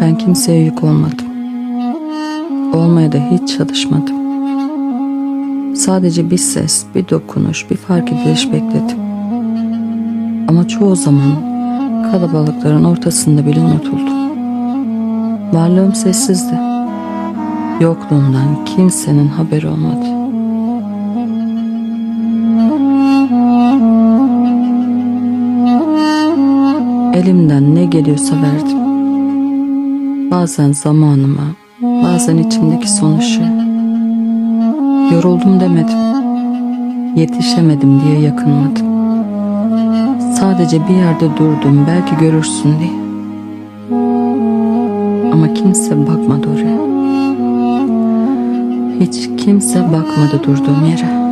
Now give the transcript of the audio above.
Ben kimseye yük olmadım. Olmaya da hiç çalışmadım. Sadece bir ses, bir dokunuş, bir fark ediliş bekledim. Ama çoğu zaman kalabalıkların ortasında bile unutuldum. Varlığım sessizdi. Yokluğumdan kimsenin haberi olmadı. Elimden ne geliyorsa verdim. Bazen zamanıma, bazen içimdeki sonuçu. Yoruldum demedim. Yetişemedim diye yakınmadım. Sadece bir yerde durdum belki görürsün diye. Ama kimse bakmadı oraya. Hiç kimse bakmadı durduğum yere.